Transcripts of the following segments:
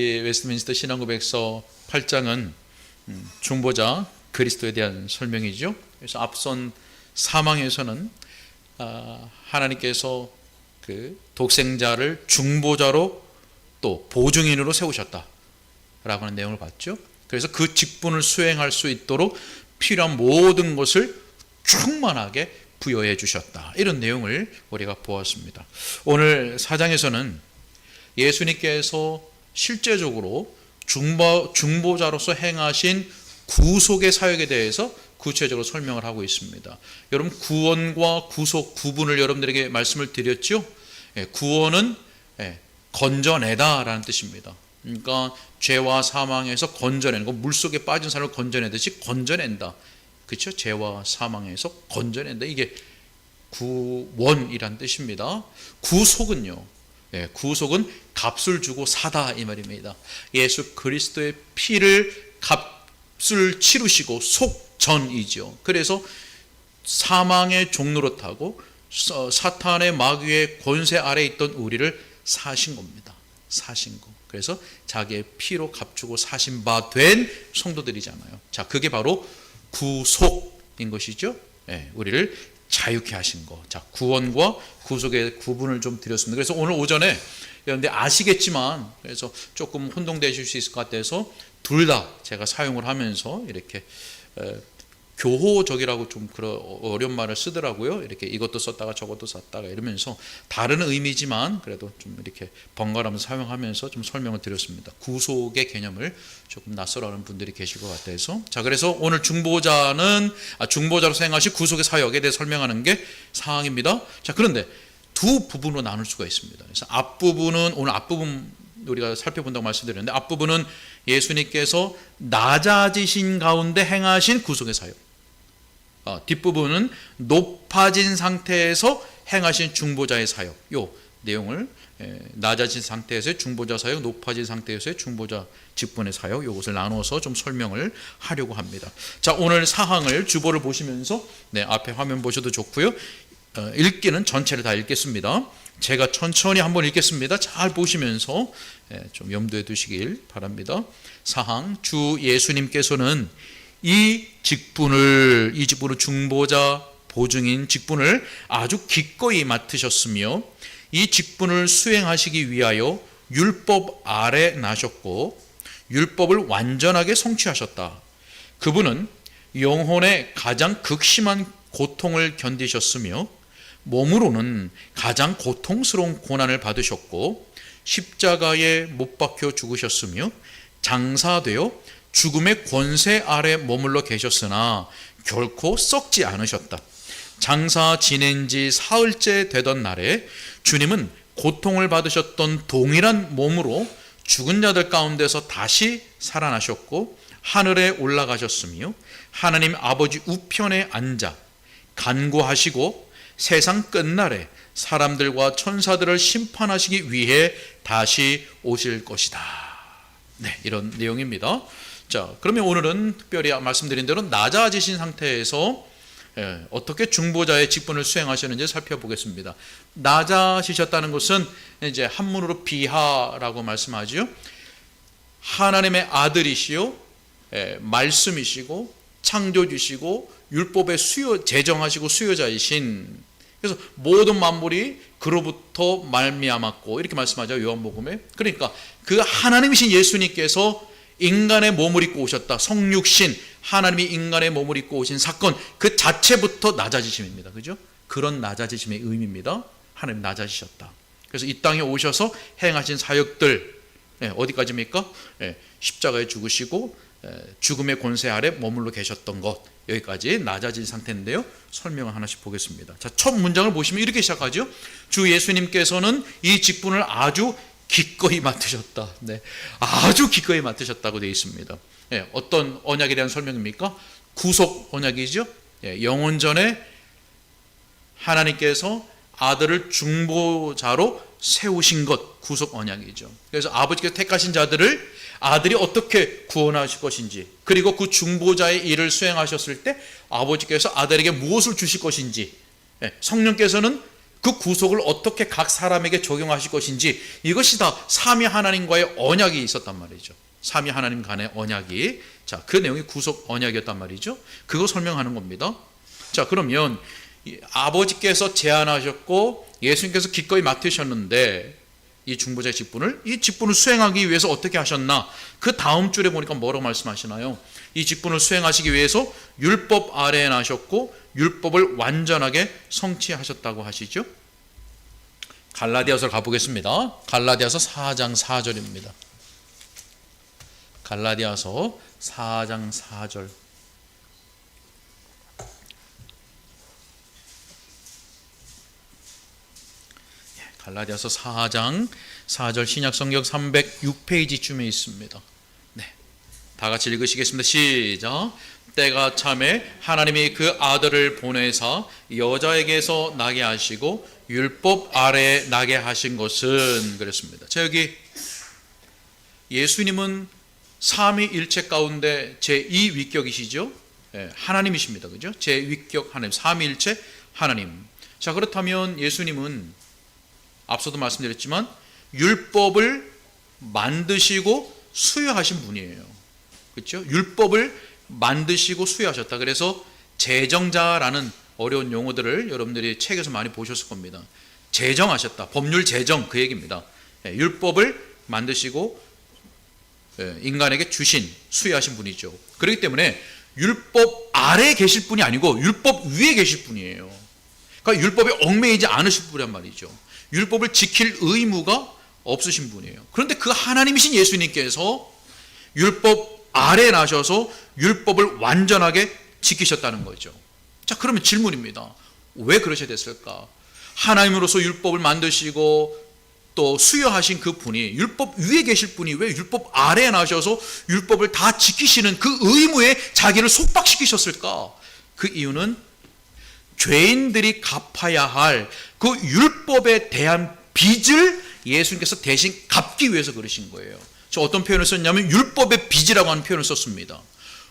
이 웨스트민스터 신앙고백서 8장은 음, 중보자 그리스도에 대한 설명이죠. 그래서 앞선 사망에서는 아, 하나님께서 그 독생자를 중보자로 또 보증인으로 세우셨다라고 하는 내용을 봤죠. 그래서 그 직분을 수행할 수 있도록 필요한 모든 것을 충만하게 부여해 주셨다. 이런 내용을 우리가 보았습니다. 오늘 사장에서는 예수님께서 실제적으로 중보, 중보자로서 행하신 구속의 사역에 대해서 구체적으로 설명을 하고 있습니다. 여러분 구원과 구속 구분을 여러분들에게 말씀을 드렸죠. 예, 구원은 예, 건져내다라는 뜻입니다. 그러니까 죄와 사망에서 건져내는 거 물속에 빠진 사람을 건져내듯이 건져낸다. 그렇죠? 죄와 사망에서 건져낸다. 이게 구원이란 뜻입니다. 구속은요. 예, 구속은 값을 주고 사다 이 말입니다. 예수 그리스도의 피를 값을 치르시고 속전이죠. 그래서 사망의 종로로 타고 사탄의 마귀의 권세 아래 있던 우리를 사신 겁니다. 사신 거. 그래서 자기의 피로 값주고 사신 바 된 성도들이잖아요. 자, 그게 바로 구속인 것이죠. 예, 우리를 자유케 하신 거. 자, 구원과 구속의 구분을 좀 드렸습니다. 그래서 오늘 오전에 여러분들 아시겠지만 그래서 조금 혼동되실 수 있을 것 같아서 둘 다 제가 사용을 하면서 이렇게 에, 교호적이라고 좀 그런 어려운 말을 쓰더라고요. 이렇게 이것도 썼다가 저것도 썼다가 이러면서 다른 의미지만 그래도 좀 이렇게 번갈아면서 사용하면서 좀 설명을 드렸습니다. 구속의 개념을 조금 낯설어하는 분들이 계실 것 같아서 자 그래서 오늘 중보자는 아, 중보자로 사용하신 구속의 사역에 대해 설명하는 게 사항입니다. 자 그런데 두 부분으로 나눌 수가 있습니다. 그래서 앞부분은 오늘 앞부분 우리가 살펴본다고 말씀드렸는데 앞부분은 예수님께서 낮아지신 가운데 행하신 구속의 사역. 어, 뒷부분은 높아진 상태에서 행하신 중보자의 사역. 요 내용을 에, 낮아진 상태에서의 중보자 사역, 높아진 상태에서의 중보자 직분의 사역 요것을 나눠서 좀 설명을 하려고 합니다. 자, 오늘 사항을 주보를 보시면서 네, 앞에 화면 보셔도 좋고요. 어, 읽기는 전체를 다 읽겠습니다. 제가 천천히 한번 읽겠습니다. 잘 보시면서 예, 좀 염두에 두시길 바랍니다. 사항 주 예수님께서는 이 직분을 이 직분을 중보자 보증인 직분을 아주 기꺼이 맡으셨으며 이 직분을 수행하시기 위하여 율법 아래 나셨고 율법을 완전하게 성취하셨다. 그분은 영혼의 가장 극심한 고통을 견디셨으며 몸으로는 가장 고통스러운 고난을 받으셨고 십자가에 못 박혀 죽으셨으며 장사되어 죽음의 권세 아래 머물러 계셨으나 결코 썩지 않으셨다. 장사 지낸 지 사흘째 되던 날에 주님은 고통을 받으셨던 동일한 몸으로 죽은 자들 가운데서 다시 살아나셨고 하늘에 올라가셨으며 하나님 아버지 우편에 앉아 간구하시고 세상 끝날에 사람들과 천사들을 심판하시기 위해 다시 오실 것이다. 네, 이런 내용입니다. 자, 그러면 오늘은 특별히 말씀드린 대로 낮아지신 상태에서 예, 어떻게 중보자의 직분을 수행하셨는지 살펴보겠습니다. 낮아지셨다는 것은 이제 한문으로 비하라고 말씀하지요. 하나님의 아들이시요, 예, 말씀이시고 창조주시고 율법의 수요 제정하시고 수요자이신 그래서 모든 만물이 그로부터 말미암았고 이렇게 말씀하죠 요한복음에 그러니까 그 하나님이신 예수님께서 인간의 몸을 입고 오셨다 성육신 하나님이 인간의 몸을 입고 오신 사건 그 자체부터 낮아지심입니다 그죠 그런 낮아지심의 의미입니다 하나님 낮아지셨다 그래서 이 땅에 오셔서 행하신 사역들 예, 어디까지입니까 예, 십자가에 죽으시고 예, 죽음의 권세 아래 머물러 계셨던 것 여기까지 낮아진 상태인데요. 설명을 하나씩 보겠습니다. 자, 첫 문장을 보시면 이렇게 시작하죠. 주 예수님께서는 이 직분을 아주 기꺼이 맡으셨다. 네. 아주 기꺼이 맡으셨다고 되어 있습니다. 예, 어떤 언약에 대한 설명입니까? 구속 언약이죠. 예, 영원전에 하나님께서 아들을 중보자로 세우신 것 구속 언약이죠. 그래서 아버지께서 택하신 자들을 아들이 어떻게 구원하실 것인지 그리고 그 중보자의 일을 수행하셨을 때 아버지께서 아들에게 무엇을 주실 것인지 예, 성령께서는 그 구속을 어떻게 각 사람에게 적용하실 것인지 이것이 다 삼위 하나님과의 언약이 있었단 말이죠. 삼위 하나님 간의 언약이 자, 그 내용이 구속 언약이었단 말이죠. 그거 설명하는 겁니다. 자, 그러면 이 아버지께서 제안하셨고 예수님께서 기꺼이 맡으셨는데 이 중보자의 직분을 이 직분을 수행하기 위해서 어떻게 하셨나? 그 다음 줄에 보니까 뭐라고 말씀하시나요? 이 직분을 수행하시기 위해서 율법 아래에 나셨고 율법을 완전하게 성취하셨다고 하시죠. 갈라디아서 가보겠습니다. 갈라디아서 4장 4절입니다. 갈라디아서 4장 4절. 갈라디아서 4장 4절 신약 성경 306페이지쯤에 있습니다. 네. 다 같이 읽으시겠습니다. 시작. 때가 참에 하나님이 그 아들을 보내사 여자에게서 나게 하시고 율법 아래에 나게 하신 것은 그랬습니다. 자 여기 예수님은 삼위일체 가운데 제2 위격이시죠. 예, 하나님이십니다. 그죠? 제2격 하나님, 삼위일체 하나님. 자 그렇다면 예수님은 앞서도 말씀드렸지만 율법을 만드시고 수여하신 분이에요. 그렇죠? 율법을 만드시고 수여하셨다. 그래서 제정자라는 어려운 용어들을 여러분들이 책에서 많이 보셨을 겁니다. 제정하셨다. 법률 제정 그 얘기입니다. 예, 율법을 만드시고 예, 인간에게 주신 수여하신 분이죠. 그렇기 때문에 율법 아래에 계실 분이 아니고 율법 위에 계실 분이에요. 그러니까 율법에 얽매이지 않으실 분이란 말이죠. 율법을 지킬 의무가 없으신 분이에요. 그런데 그 하나님이신 예수님께서 율법 아래 나셔서 율법을 완전하게 지키셨다는 거죠. 자, 그러면 질문입니다. 왜 그러셔야 됐을까? 하나님으로서 율법을 만드시고 또 수여하신 그 분이 율법 위에 계실 분이 왜 율법 아래에 나셔서 율법을 다 지키시는 그 의무에 자기를 속박시키셨을까? 그 이유는 죄인들이 갚아야 할 그 율법에 대한 빚을 예수님께서 대신 갚기 위해서 그러신 거예요. 저 어떤 표현을 썼냐면 율법의 빚이라고 하는 표현을 썼습니다.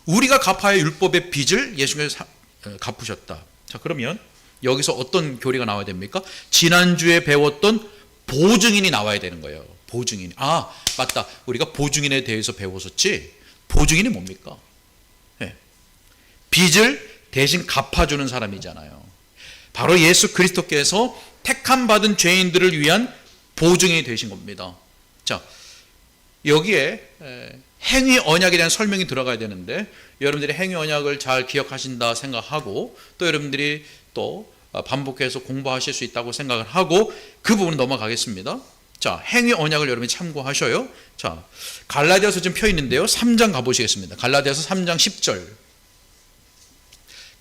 우리가 갚아야 할 율법의 빚을 예수님께서 사- 어, 갚으셨다. 자, 그러면 여기서 어떤 교리가 나와야 됩니까? 지난주에 배웠던 보증인이 나와야 되는 거예요. 보증인. 아, 맞다. 우리가 보증인에 대해서 배웠었지. 보증인이 뭡니까? 예. 빚을 대신 갚아주는 사람이잖아요. 바로 예수 그리스도께서 택함 받은 죄인들을 위한 보증이 되신 겁니다. 자, 여기에 에, 행위 언약에 대한 설명이 들어가야 되는데 여러분들이 행위 언약을 잘 기억하신다 생각하고 또 여러분들이 또 어, 반복해서 공부하실 수 있다고 생각을 하고 그 부분 넘어가겠습니다. 자, 행위 언약을 여러분이 참고하셔요. 자, 갈라디아서 지금 펴 있는데요. 3장 가보시겠습니다. 갈라디아서 3장 10절.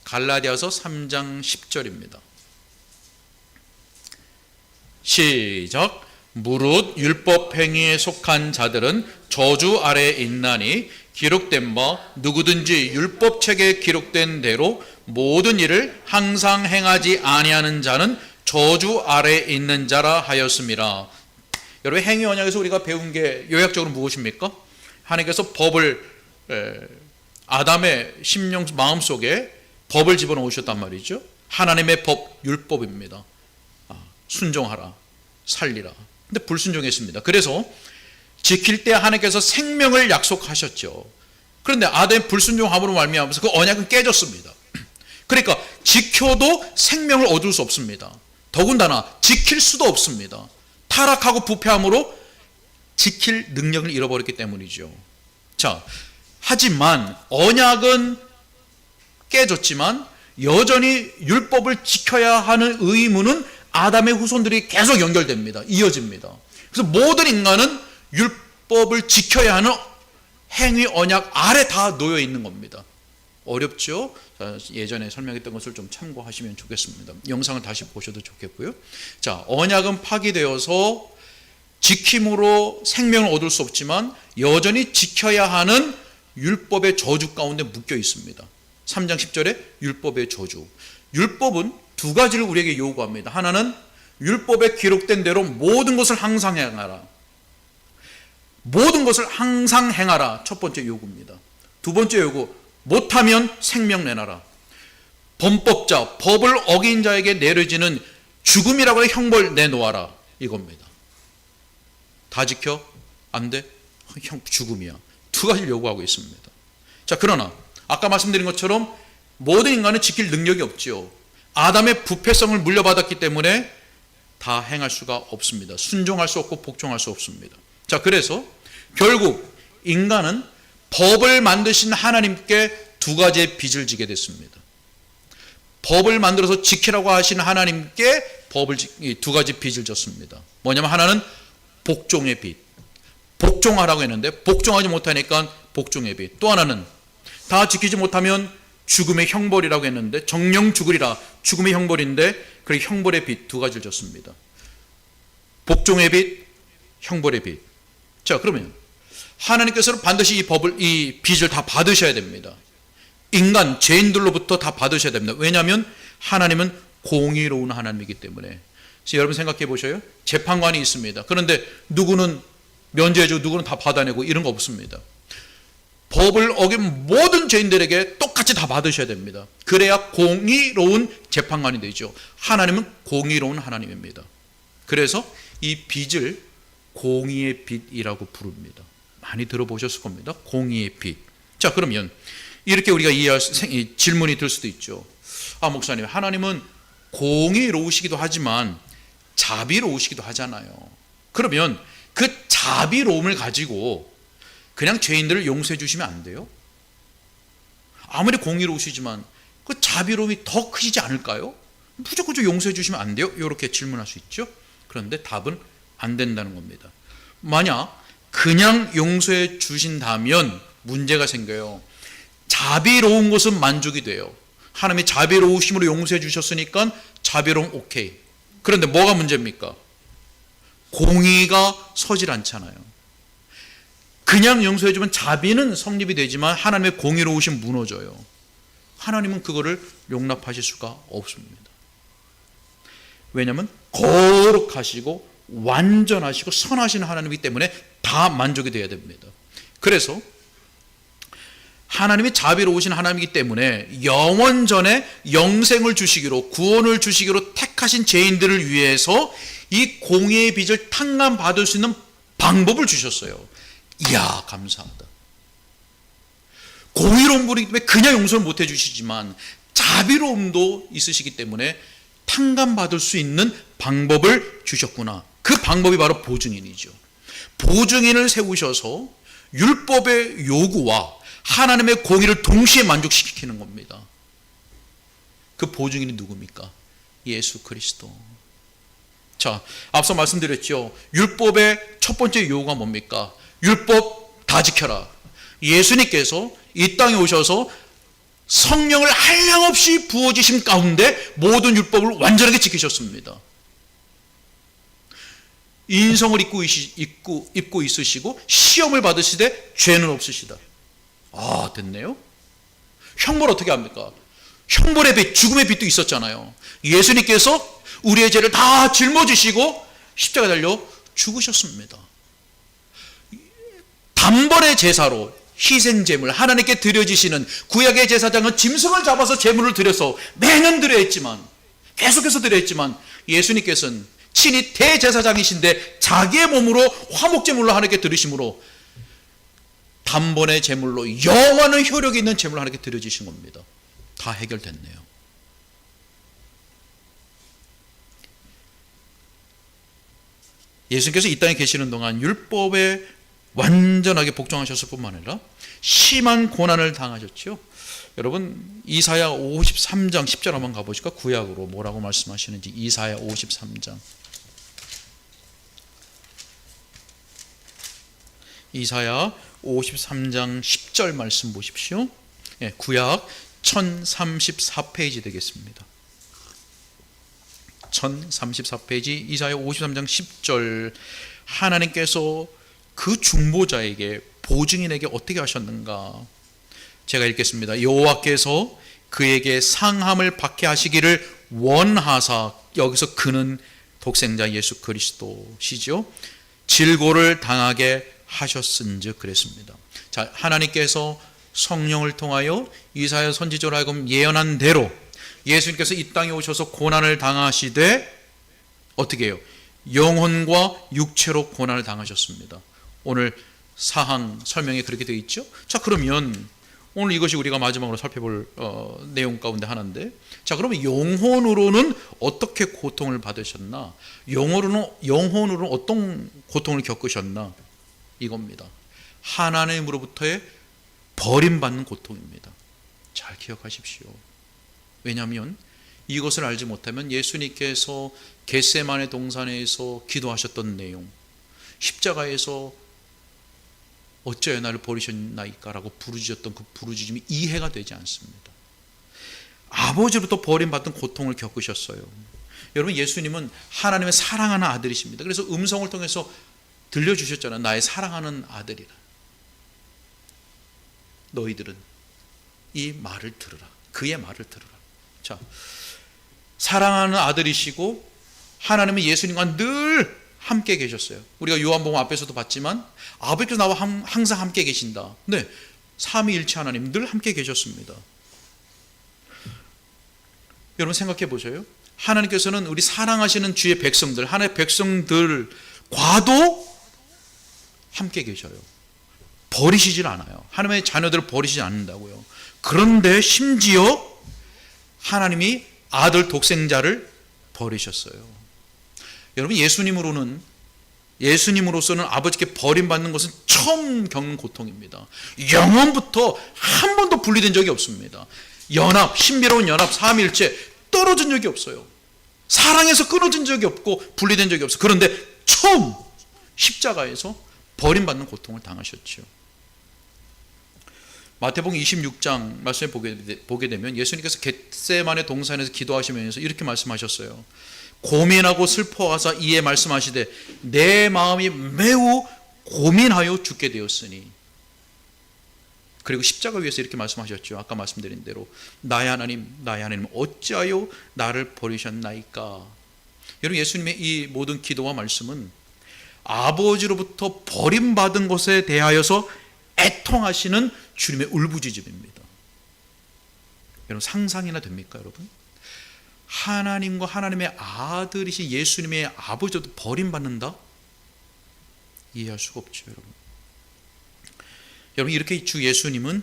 갈라디아서 3장 10절입니다. 시작. 무릇 율법 행위에 속한 자들은 저주 아래에 있나니 기록된 바 누구든지 율법 책에 기록된 대로 모든 일을 항상 행하지 아니하는 자는 저주 아래에 있는 자라 하였습니다. 여러분 행위 언약에서 우리가 배운 게 요약적으로 무엇입니까? 하나님께서 법을 에, 아담의 심령 마음 속에 법을 집어넣으셨단 말이죠. 하나님의 법 율법입니다. 아, 순종하라, 살리라. 근데 불순종했습니다. 그래서 지킬 때 하나님께서 생명을 약속하셨죠. 그런데 아담의 불순종함으로 말미암아서 그 언약은 깨졌습니다. 그러니까 지켜도 생명을 얻을 수 없습니다. 더군다나 지킬 수도 없습니다. 타락하고 부패함으로 지킬 능력을 잃어버렸기 때문이죠. 자, 하지만 언약은 깨졌지만 여전히 율법을 지켜야 하는 의무는 아담의 후손들이 계속 연결됩니다. 이어집니다. 그래서 모든 인간은 율법을 지켜야 하는 행위 언약 아래 다 놓여 있는 겁니다. 어렵죠? 예전에 설명했던 것을 좀 참고하시면 좋겠습니다. 영상을 다시 보셔도 좋겠고요. 자, 언약은 파기되어서 지킴으로 생명을 얻을 수 없지만 여전히 지켜야 하는 율법의 저주 가운데 묶여 있습니다. 3장 10절에 율법의 저주. 율법은 두 가지를 우리에게 요구합니다. 하나는 율법에 기록된 대로 모든 것을 항상 행하라. 모든 것을 항상 행하라. 첫 번째 요구입니다. 두 번째 요구, 못하면 생명 내놔라. 범법자, 법을 어긴 자에게 내려지는 죽음이라고 해 형벌 내놓아라 이겁니다. 다 지켜? 안 돼? 형 죽음이야. 두 가지를 요구하고 있습니다. 자, 그러나 아까 말씀드린 것처럼 모든 인간은 지킬 능력이 없지요. 아담의 부패성을 물려받았기 때문에 다 행할 수가 없습니다. 순종할 수 없고 복종할 수 없습니다. 자, 그래서 결국 인간은 법을 만드신 하나님께 두 가지의 빚을 지게 됐습니다. 법을 만들어서 지키라고 하신 하나님께 법을 두 가지 빚을 졌습니다. 뭐냐면 하나는 복종의 빚. 복종하라고 했는데 복종하지 못하니까 복종의 빚. 또 하나는 다 지키지 못하면 죽음의 형벌이라고 했는데 정령 죽으리라 죽음의 형벌인데 그 형벌의 빚두 가지를 줬습니다. 복종의 빚, 형벌의 빚. 자 그러면 하나님께서는 반드시 이 법을 이 빚을 다 받으셔야 됩니다. 인간 죄인들로부터 다 받으셔야 됩니다. 왜냐하면 하나님은 공의로운 하나님이기 때문에. 여러분 생각해 보셔요. 재판관이 있습니다. 그런데 누구는 면제해주고 누구는 다 받아내고 이런 거 없습니다. 법을 어긴 모든 죄인들에게 똑같이 다 받으셔야 됩니다. 그래야 공의로운 재판관이 되죠. 하나님은 공의로운 하나님입니다. 그래서 이 빚을 공의의 빚이라고 부릅니다. 많이 들어보셨을 겁니다. 공의의 빚. 자, 그러면 이렇게 우리가 이해할 질문이 들 수도 있죠. 아, 목사님, 하나님은 공의로우시기도 하지만 자비로우시기도 하잖아요. 그러면 그 자비로움을 가지고 그냥 죄인들을 용서해 주시면 안 돼요? 아무리 공의로우시지만 그 자비로움이 더 크시지 않을까요? 무조건 좀 용서해 주시면 안 돼요? 이렇게 질문할 수 있죠. 그런데 답은 안 된다는 겁니다. 만약 그냥 용서해 주신다면 문제가 생겨요. 자비로운 것은 만족이 돼요. 하나님이 자비로우심으로 용서해 주셨으니까 자비로움 오케이. 그런데 뭐가 문제입니까? 공의가 서질 않잖아요. 그냥 용서해주면 자비는 성립이 되지만 하나님의 공의로우심 무너져요. 하나님은 그거를 용납하실 수가 없습니다. 왜냐하면 거룩하시고 완전하시고 선하신 하나님이기 때문에 다 만족이 되어야 됩니다. 그래서 하나님이 자비로우신 하나님이기 때문에 영원 전에 영생을 주시기로 구원을 주시기로 택하신 죄인들을 위해서 이 공의의 빚을 탕감받을 수 있는 방법을 주셨어요. 이야 감사하다. 공의로운 분이기 때문에 그냥 용서를 못 해 주시지만 자비로움도 있으시기 때문에 탕감받을 수 있는 방법을 주셨구나. 그 방법이 바로 보증인이죠. 보증인을 세우셔서 율법의 요구와 하나님의 공의를 동시에 만족시키는 겁니다. 그 보증인이 누굽니까? 예수 그리스도. 자, 앞서 말씀드렸죠. 율법의 첫 번째 요구가 뭡니까? 율법 다 지켜라. 예수님께서 이 땅에 오셔서 성령을 한량없이 부어주신 가운데 모든 율법을 완전하게 지키셨습니다. 인성을 입고, 입고, 입고 있으시고 시험을 받으시되 죄는 없으시다. 아, 됐네요. 형벌 어떻게 합니까? 형벌의 빛, 죽음의 빛도 있었잖아요. 예수님께서 우리의 죄를 다 짊어지시고 십자가 달려 죽으셨습니다. 단번의 제사로 희생 제물 하나님께 드려지시는 구약의 제사장은 짐승을 잡아서 제물을 드려서 매년 드려 했지만 계속해서 드려 했지만 예수님께서는 친히 대제사장이신데 자기의 몸으로 화목 제물로 하나님께 드리심으로 단번의 제물로 영원한 효력이 있는 제물 하나님께 드려지신 겁니다. 다 해결됐네요. 예수님께서 이 땅에 계시는 동안 율법에 완전하게 복종하셨을 뿐만 아니라 심한 고난을 당하셨죠. 여러분 이사야 53장 10절 한번 가보실까? 구약으로 뭐라고 말씀하시는지 이사야 53장 이사야 53장 10절 말씀 보십시오. 예, 구약 1034페이지 되겠습니다. 1034페이지 이사야 53장 10절 하나님께서 그 중보자에게 보증인에게 어떻게 하셨는가? 제가 읽겠습니다. 여호와께서 그에게 상함을 받게 하시기를 원하사 여기서 그는 독생자 예수 그리스도시죠. 질고를 당하게 하셨은즉 그랬습니다. 자, 하나님께서 성령을 통하여 이사야 선지자로 하여금 예언한 대로 예수님께서 이 땅에 오셔서 고난을 당하시되 어떻게 해요? 영혼과 육체로 고난을 당하셨습니다. 오늘 사항 설명에 그렇게 되어 있죠. 자 그러면 오늘 이것이 우리가 마지막으로 살펴볼 어, 내용 가운데 하나인데 자 그러면 영혼으로는 어떻게 고통을 받으셨나? 영혼으로는 영혼으로는 어떤 고통을 겪으셨나? 이겁니다. 하나님으로부터의 버림받는 고통입니다. 잘 기억하십시오. 왜냐하면 이것을 알지 못하면 예수님께서 겟세만의 동산에서 기도하셨던 내용, 십자가에서 어찌하여 나를 버리셨나이까라고 부르짖었던 그 부르짖음이 이해가 되지 않습니다. 아버지로부터 버림받은 고통을 겪으셨어요. 여러분 예수님은 하나님의 사랑하는 아들이십니다. 그래서 음성을 통해서 들려주셨잖아요. 나의 사랑하는 아들이라. 너희들은 이 말을 들으라. 그의 말을 들으라. 자, 사랑하는 아들이시고 하나님은 예수님과 늘 함께 계셨어요. 우리가 요한복음 앞에서도 봤지만 아버지께서 나와 함- 항상 함께 계신다. 네, 삼위일체 하나님 늘 함께 계셨습니다. 여러분 생각해 보세요. 하나님께서는 우리 사랑하시는 주의 백성들, 하나님의 백성들과도 함께 계셔요. 버리시질 않아요. 하나님의 자녀들을 버리지 않는다고요. 그런데 심지어 하나님이 아들 독생자를 버리셨어요. 여러분 예수님으로는 예수님으로서는 아버지께 버림받는 것은 처음 겪는 고통입니다. 영원부터 한 번도 분리된 적이 없습니다. 연합, 신비로운 연합, 삼일체 떨어진 적이 없어요. 사랑에서 끊어진 적이 없고 분리된 적이 없어요. 그런데 처음 십자가에서 버림받는 고통을 당하셨죠. 마태복음 26장 말씀에 보게, 되- 보게 되면 예수님께서 겟세만의 동산에서 기도하시면서 이렇게 말씀하셨어요. 고민하고 슬퍼하사 이에 말씀하시되 내 마음이 매우 고민하여 죽게 되었으니 그리고 십자가 위에서 이렇게 말씀하셨죠. 아까 말씀드린 대로 나의 하나님, 나의 하나님 어찌하여 나를 버리셨나이까? 여러분 예수님의 이 모든 기도와 말씀은 아버지로부터 버림받은 것에 대하여서 애통하시는 주님의 울부짖음입니다. 여러분 상상이나 됩니까, 여러분? 하나님과 하나님의 아들이신 예수님의 아버지도 버림받는다? 이해할 수가 없죠, 여러분. 여러분 이렇게 주 예수님은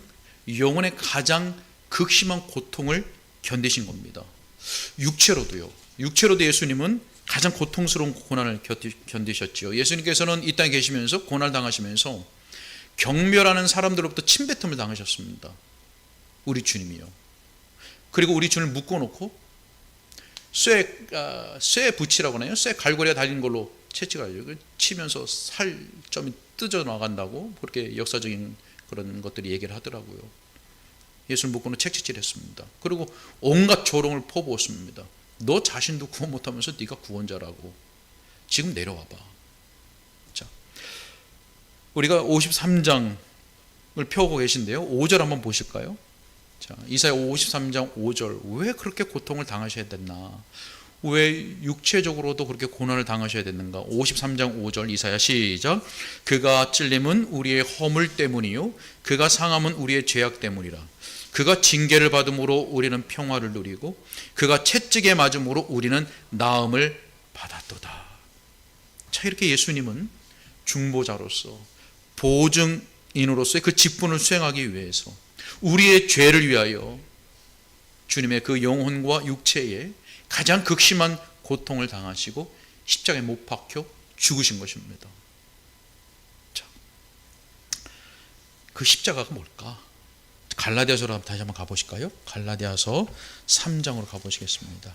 영혼의 가장 극심한 고통을 견디신 겁니다. 육체로도요. 육체로도 예수님은 가장 고통스러운 고난을 견디셨지요. 예수님께서는 이 땅에 계시면서 고난을 당하시면서 경멸하는 사람들로부터 침뱉음을 당하셨습니다. 우리 주님이요. 그리고 우리 주님을 묶어놓고 쇠, 아, 쇠 붙이라고 하나요? 쇠 갈고리가 달린 걸로 채찍을 치면서 살점이 뜯어 나간다고 그렇게 역사적인 그런 것들이 얘기를 하더라고요. 예수를 묶고는 책찍질했습니다. 그리고 온갖 조롱을 퍼부었습니다. 너 자신도 구원 못하면서 네가 구원자라고. 지금 내려와봐. 자, 우리가 53장을 펴고 계신데요. 5절 한번 보실까요? 자, 이사야 53장 5절. 왜 그렇게 고통을 당하셔야 됐나? 왜 육체적으로도 그렇게 고난을 당하셔야 됐는가? 53장 5절 이사야 시작. 그가 찔림은 우리의 허물 때문이요 그가 상함은 우리의 죄악 때문이라. 그가 징계를 받음으로 우리는 평화를 누리고 그가 채찍에 맞음으로 우리는 나음을 받았도다. 자 이렇게 예수님은 중보자로서 보증인으로서의 그 직분을 수행하기 위해서 우리의 죄를 위하여 주님의 그 영혼과 육체에 가장 극심한 고통을 당하시고 십자가에 못 박혀 죽으신 것입니다. 자, 그 십자가가 뭘까? 갈라디아서로 다시 한번 가보실까요? 갈라디아서 3장으로 가보시겠습니다.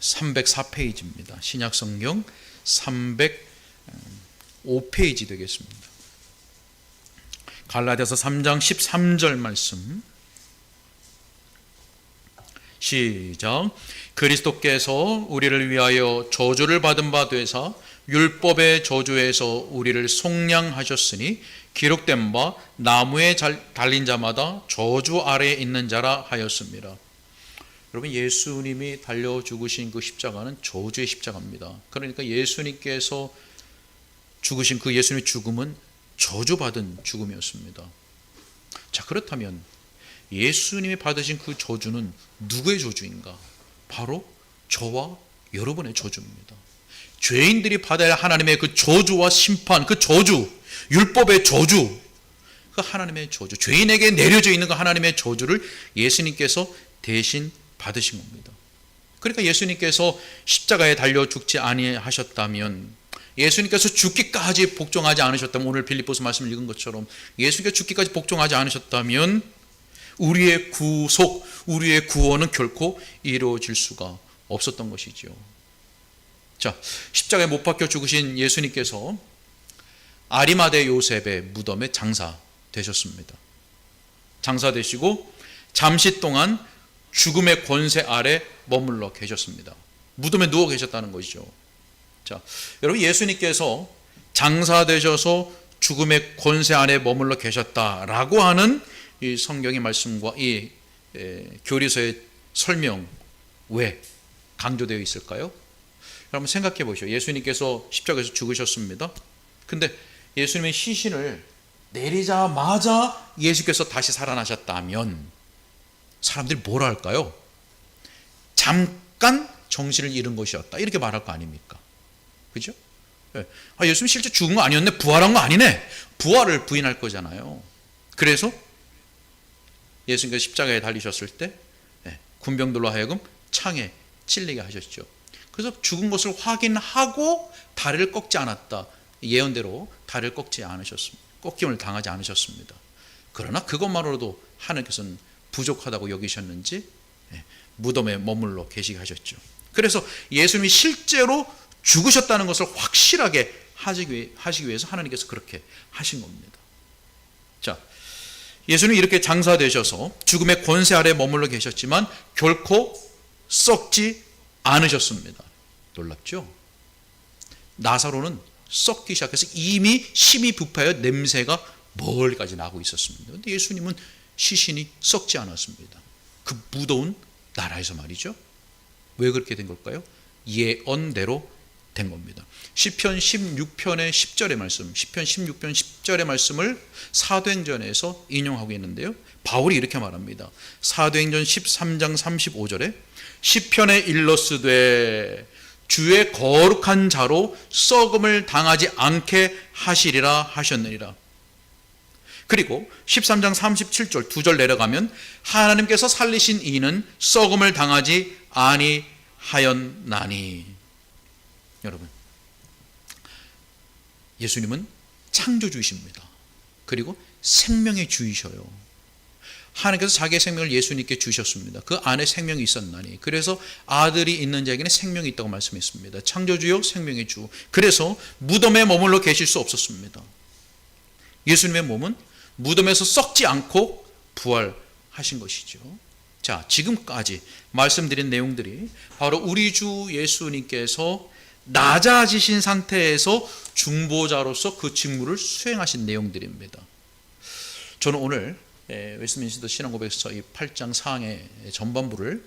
304페이지입니다. 신약성경 305페이지 되겠습니다. 갈라디아서 3장 13절 말씀 시작 그리스도께서 우리를 위하여 저주를 받은 바 되사 율법의 저주에서 우리를 속량하셨으니 기록된 바 나무에 달린 자마다 저주 아래에 있는 자라 하였습니다. 여러분 예수님이 달려 죽으신 그 십자가는 저주의 십자가입니다. 그러니까 예수님께서 죽으신 그 예수님의 죽음은 저주받은 죽음이었습니다. 자 그렇다면 예수님이 받으신 그 저주는 누구의 저주인가? 바로 저와 여러분의 저주입니다. 죄인들이 받아야 할 하나님의 그 저주와 심판, 그 저주, 율법의 저주, 그 하나님의 저주, 죄인에게 내려져 있는 그 하나님의 저주를 예수님께서 대신 받으신 겁니다. 그러니까 예수님께서 십자가에 달려 죽지 아니하셨다면 예수님께서 죽기까지 복종하지 않으셨다면 오늘 빌립보서 말씀을 읽은 것처럼 예수님께서 죽기까지 복종하지 않으셨다면 우리의 구속, 우리의 구원은 결코 이루어질 수가 없었던 것이죠. 자, 십자가에 못 박혀 죽으신 예수님께서 아리마대 요셉의 무덤에 장사 되셨습니다. 장사 되시고 잠시 동안 죽음의 권세 아래 머물러 계셨습니다. 무덤에 누워 계셨다는 것이죠. 자, 여러분 예수님께서 장사되셔서 죽음의 권세 안에 머물러 계셨다라고 하는 이 성경의 말씀과 이 에, 교리서의 설명 왜 강조되어 있을까요? 여러분 생각해 보시오. 예수님께서 십자가에서 죽으셨습니다. 근데 예수님의 시신을 내리자마자 예수께서 다시 살아나셨다면 사람들이 뭐라 할까요? 잠깐 정신을 잃은 것이었다. 이렇게 말할 거 아닙니까? 그죠? 예. 아, 예수님 실제 죽은 거 아니었네? 부활한 거 아니네? 부활을 부인할 거잖아요. 그래서 예수님께서 십자가에 달리셨을 때 예, 군병들로 하여금 창에 찔리게 하셨죠. 그래서 죽은 것을 확인하고 다리를 꺾지 않았다. 예언대로 다리를 꺾지 않으셨습니다. 꺾임을 당하지 않으셨습니다. 그러나 그것만으로도 하나님께서는 부족하다고 여기셨는지 예, 무덤에 머물러 계시게 하셨죠. 그래서 예수님이 실제로 죽으셨다는 것을 확실하게 하시기 위해서 하나님께서 그렇게 하신 겁니다. 자, 예수님 이렇게 장사되셔서 죽음의 권세 아래 머물러 계셨지만 결코 썩지 않으셨습니다. 놀랍죠? 나사로는 썩기 시작해서 이미 심히 부패하여 냄새가 멀리까지 나고 있었습니다. 근데 예수님은 시신이 썩지 않았습니다. 그 무더운 나라에서 말이죠. 왜 그렇게 된 걸까요? 예언대로 된 겁니다. 시편 16편의 10절의 말씀, 시편 16편 10절의 말씀을 사도행전에서 인용하고 있는데요. 바울이 이렇게 말합니다. 사도행전 13장 35절에 시편에 일러스되 주의 거룩한 자로 썩음을 당하지 않게 하시리라 하셨느니라. 그리고 13장 37절 두 절 내려가면 하나님께서 살리신 이는 썩음을 당하지 아니하였나니. 여러분, 예수님은 창조주이십니다. 그리고 생명의 주이셔요. 하나님께서 자기의 생명을 예수님께 주셨습니다. 그 안에 생명이 있었나니. 그래서 아들이 있는 자에게는 생명이 있다고 말씀했습니다. 창조주요 생명의 주. 그래서 무덤에 머물러 계실 수 없었습니다. 예수님의 몸은 무덤에서 썩지 않고 부활하신 것이죠. 자, 지금까지 말씀드린 내용들이 바로 우리 주 예수님께서 낮아지신 상태에서 중보자로서 그 직무를 수행하신 내용들입니다. 저는 오늘 웨스민스터 신앙고백서 이 8장 상의 전반부를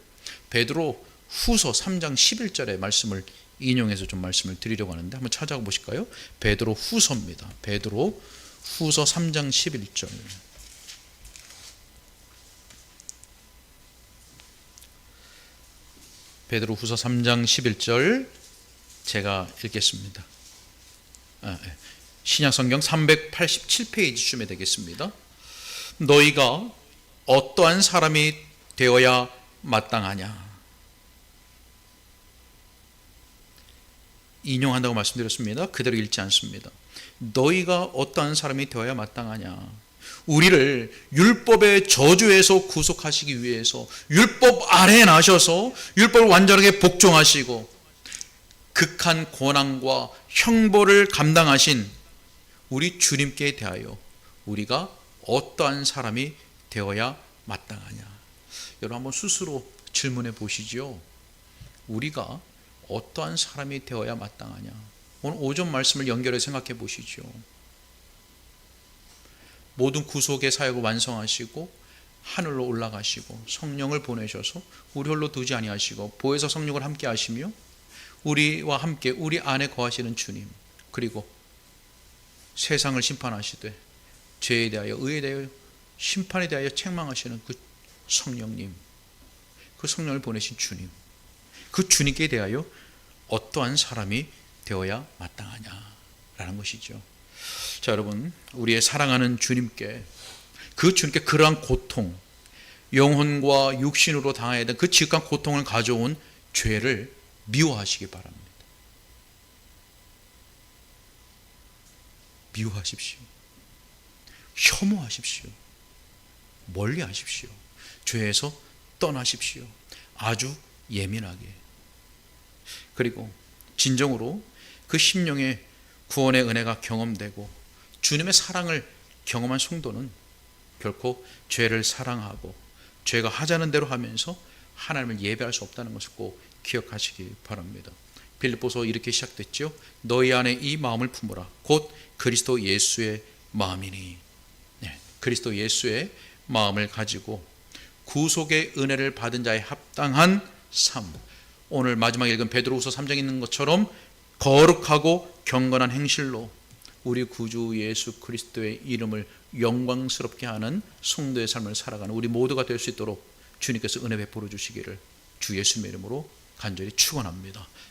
베드로 후서 3장 11절의 말씀을 인용해서 좀 말씀을 드리려고 하는데 한번 찾아가 보실까요? 베드로 후서입니다. 베드로 후서 3장 11절. 베드로 후서 3장 11절 제가 읽겠습니다. 아, 예. 신약 성경 387페이지쯤에 되겠습니다. 너희가 어떠한 사람이 되어야 마땅하냐? 인용한다고 말씀드렸습니다. 그대로 읽지 않습니다. 너희가 어떠한 사람이 되어야 마땅하냐? 우리를 율법의 저주에서 구속하시기 위해서 율법 아래 나셔서 율법을 완전하게 복종하시고 극한 고난과 형벌을 감당하신 우리 주님께 대하여 우리가 어떠한 사람이 되어야 마땅하냐? 여러분 한번 스스로 질문해 보시죠. 우리가 어떠한 사람이 되어야 마땅하냐? 오늘 오전 말씀을 연결해 생각해 보시죠. 모든 구속의 사역을 완성하시고 하늘로 올라가시고 성령을 보내셔서 우리 홀로 두지 아니하시고 보혜사 성령을 함께 하시며 우리와 함께 우리 안에 거하시는 주님 그리고 세상을 심판하시되 죄에 대하여 의에 대하여 심판에 대하여 책망하시는 그 성령님 그 성령을 보내신 주님 그 주님께 대하여 어떠한 사람이 되어야 마땅하냐라는 것이죠. 자, 여러분, 우리의 사랑하는 주님께 그 주님께 그러한 고통, 영혼과 육신으로 되는 그 지극한 고통을 가져온 죄를 미워하시기 바랍니다. 미워하십시오. 혐오하십시오. 멀리 하십시오. 죄에서 떠나십시오. 아주 예민하게. 그리고 진정으로 그 심령의 구원의 은혜가 경험되고 주님의 사랑을 경험한 성도는 결코 죄를 사랑하고 죄가 하자는 대로 하면서 하나님을 예배할 수 없다는 것을 꼭 기억하시기 바랍니다. 빌립보서 이렇게 시작됐죠. 너희 안에 이 마음을 품어라. 곧 그리스도 예수의 마음이니. 네, 그리스도 예수의 마음을 가지고 구속의 은혜를 받은 자의 합당한 삶. 오늘 마지막 읽은 베드로후서 3장에 있는 것처럼 거룩하고 경건한 행실로 우리 구주 예수 그리스도의 이름을 영광스럽게 하는 성도의 삶을 살아가는 우리 모두가 될 수 있도록 주님께서 은혜 베풀어 주시기를 주 예수님의 이름으로 간절히 축원합니다.